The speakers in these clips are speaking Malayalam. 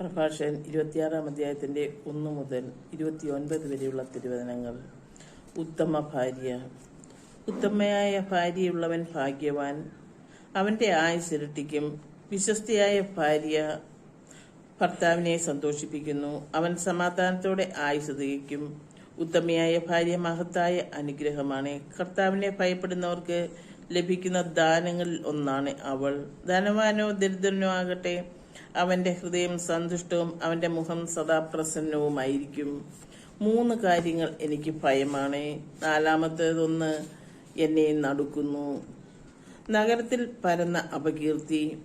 പ്രഭാഷകൻ ഇരുപത്തിയാറാം അധ്യായത്തിന്റെ ഒന്ന് മുതൽ ഇരുപത്തിയൊൻപത് വരെയുള്ള തിരുവചനങ്ങൾ. ഉത്തമ ഭാര്യ. ഉത്തമയായ ഭാര്യയുള്ളവൻ ഭാഗ്യവാൻ. അവന്റെ ആയുസ് ഇരട്ടിക്കും. വിശ്വസ്തയായ ഭാര്യ ഭർത്താവിനെ സന്തോഷിപ്പിക്കുന്നു. അവൻ സമാധാനത്തോടെ ആയുസ് തികയ്ക്കും ഉത്തമയായ ഭാര്യ മഹത്തായ അനുഗ്രഹമാണ്. കർത്താവിനെ ഭയപ്പെടുന്നവർക്ക് ലഭിക്കുന്ന ദാനങ്ങളിൽ ഒന്നാണ് അവൾ. ധനവാനോ ദരിദ്രനോ ആകട്ടെ അവന്റെ ഹൃദയം സന്തുഷ്ടവും അവന്റെ മുഖം സദാ പ്രസന്നവുമായിരിക്കും. മൂന്ന് കാര്യങ്ങൾ എനിക്ക് ഭയമാണ്. നാലാമത്തേതൊന്ന് എന്നെ നടുക്കുന്നു. നഗരത്തിൽ പരന്ന അപകീർത്തി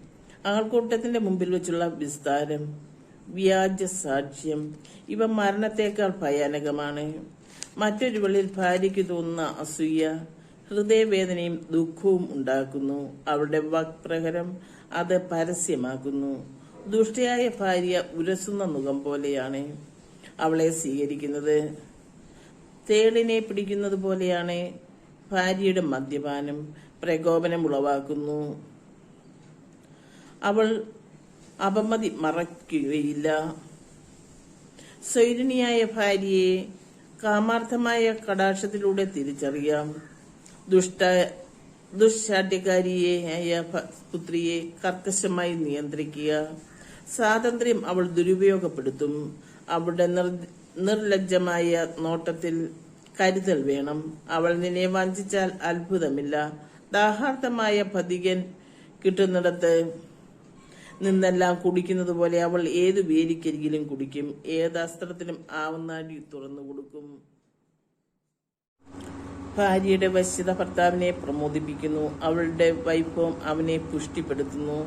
ആൾക്കൂട്ടത്തിന്റെ മുമ്പിൽ വെച്ചുള്ള വിസ്താരം വ്യാജ സാക്ഷ്യം ഇവ മരണത്തേക്കാൾ ഭയാനകമാണ്. മറ്റൊരു വെളിയിൽ ഭാര്യയ്ക്ക് തോന്നുന്ന അസൂയ ഹൃദയവേദനയും ദുഃഖവും ഉണ്ടാക്കുന്നു. അവളുടെ വാക്പ്രഹരം അത് പരസ്യമാക്കുന്നു. ദുഷ്ടയായ ഭാര്യ ഉരസുന്ന മുഖം പോലെയാണ് അവളെ സ്വീകരിക്കുന്നത്. തേളിനെ പിടിക്കുന്നത് പോലെയാണ് ഭാര്യയുടെ മദ്യപാനം പ്രകോപനം ഉളവാക്കുന്നു. അവൾ അപമതി മറയ്ക്കുകയില്ല സ്വൈരിണിയായ ഭാര്യയെ കാമാർത്ഥമായ കടാക്ഷത്തിലൂടെ തിരിച്ചറിയാം. ദുഷ്ട ദുഷ്ചാട്യകാരിയായ ഭ- പുത്രിയെ കർക്കശമായി നിയന്ത്രിക്കുക. സ്വാതന്ത്ര്യം അവൾ ദുരുപയോഗപ്പെടുത്തും. അവളുടെ നിർലജ്ജമായ നോട്ടത്തിൽ കരുതൽ വേണം. അവൾ നിന്നെ വഞ്ചിച്ചാൽ അത്ഭുതമില്ല. ദാഹാർത്ഥമായ പതികൻ കിട്ടുന്നിടത്ത് നിന്നെല്ലാം കുടിക്കുന്നത് പോലെ അവൾ ഏത് വേലിക്കരികിലും കുടിക്കും. ഏത് അസ്ത്രത്തിനും ആവുന്നാടി തുറന്നു കൊടുക്കും. ഭാര്യയുടെ വശ്യത ഭർത്താവിനെ പ്രമോദിപ്പിക്കുന്നു. അവളുടെ വൈഭവം അവനെ പുഷ്ടിപ്പെടുത്തുന്നു.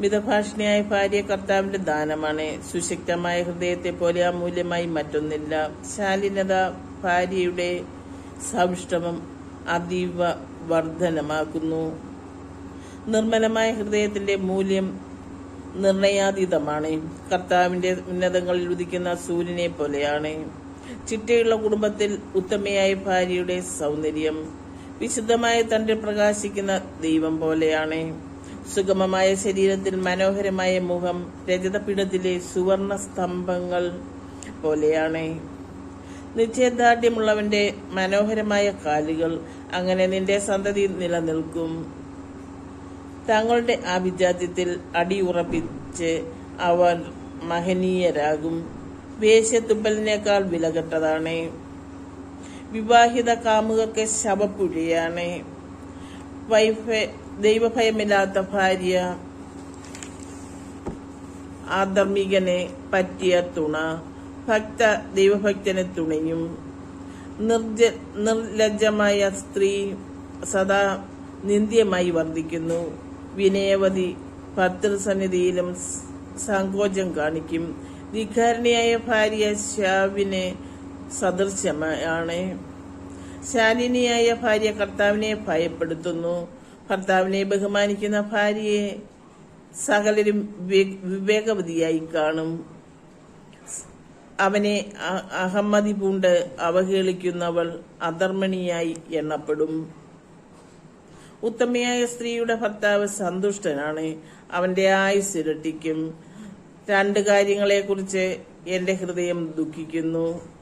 മിതഭാഷിണിയായ ഭാര്യ കർത്താവിന്റെ ദാനമാണ്. സുശക്തമായ ഹൃദയത്തെ പോലെ അമൂല്യമായി മറ്റൊന്നില്ല. ശാലീനത ഭാര്യയുടെ സൗഷ്ടമം അതീവ വർധനമാക്കുന്നു. നിർമ്മലമായ ഹൃദയത്തിന്റെ മൂല്യം നിർണയാതീതമാണ്. കർത്താവിന്റെ ഉന്നതങ്ങളിൽ ഉദിക്കുന്ന സൂര്യനെ പോലെയാണ് ചിട്ടയുള്ള കുടുംബത്തിൽ ഉത്തമയായ ഭാര്യയുടെ സൗന്ദര്യം വിശുദ്ധമായ തന്റെ പ്രകാശിക്കുന്ന ദൈവം പോലെയാണ്. സുഗമമായ ശരീരത്തിൽ മനോഹരമായ മുഖം രജതപീഠത്തിലെ സുവർണ സ്തംഭങ്ങൾ പോലെയാണ്. നിശ്ചയദാർഢ്യമുള്ളവന്റെ മനോഹരമായ കാലുകൾ അങ്ങനെ നിന്റെ സന്തതി നിലനിൽക്കും. തങ്ങളുടെ ആഭിജാത്യത്തിൽ അടിയുറപ്പിച്ച് അവർ മഹനീയരാകും. വേശ്യത്തുമ്പലിനേക്കാൾ വിലകെട്ടതാണ്. വിവാഹിത കാമുകൊക്കെ ശവപ്പുഴയാണ് വൈഫ ദൈവഭയമില്ലാത്ത ഭാര്യ ആധർമികനെ പറ്റിയ തുണ ഭക്ത ദൈവഭക്തനെ തുണയും നിർജ നിർലജ്ജമായ സ്ത്രീ സദാ നിന്ദ്യമായി വർദ്ധിക്കുന്നു. വിനയവതി ഭർത്തൃസന്നിധിയിലും സങ്കോചം കാണിക്കും. ധികാരണിയായ ഭാര്യ ശാവിനെ സദൃശ്യമാണ്. ശാലിനിയായ ഭാര്യ കർത്താവിനെ ഭയപ്പെടുത്തുന്നു. ഭർത്താവിനെ ബഹുമാനിക്കുന്ന ഭാര്യയെ സകലരും വിവേ- വിവേകവതിയായി കാണും. അവനെ അഹമ്മതി പൂണ്ട് അവഹേളിക്കുന്നവൾ അധർമ്മണിയായി എണ്ണപ്പെടും. ഉത്തമയായ സ്ത്രീയുടെ ഭർത്താവ് സന്തുഷ്ടനാണ്. അവന്റെ ആയുസ് ഇരട്ടിക്കും. രണ്ട് കാര്യങ്ങളെക്കുറിച്ച് എന്റെ ഹൃദയം ദുഃഖിക്കുന്നു.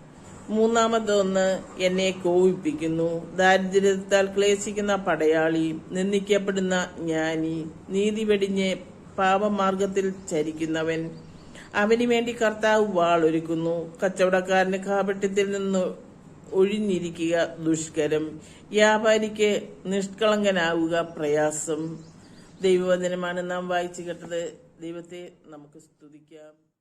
മൂന്നാമതൊന്ന് എന്നെ കോപിപ്പിക്കുന്നു. ദാരിദ്ര്യത്താൽ ക്ലേശിക്കുന്ന പടയാളി നിന്ദിക്കപ്പെടുന്ന ജ്ഞാനി നീതി വെടിഞ്ഞ് പാപമാർഗത്തിൽ ചരിക്കുന്നവൻ. അവന് വേണ്ടി കർത്താവ് വാളൊരുക്കുന്നു. കച്ചവടക്കാരന് കാപട്യത്തിൽ നിന്ന് ഒഴിഞ്ഞിരിക്കുക ദുഷ്കരം. വ്യാപാരിക്ക് നിഷ്കളങ്കനാവുക പ്രയാസം. ദൈവവചനമാണ് നാം വായിച്ചു കേട്ടത്. ദൈവത്തെ നമുക്ക് സ്തുതിക്കാം.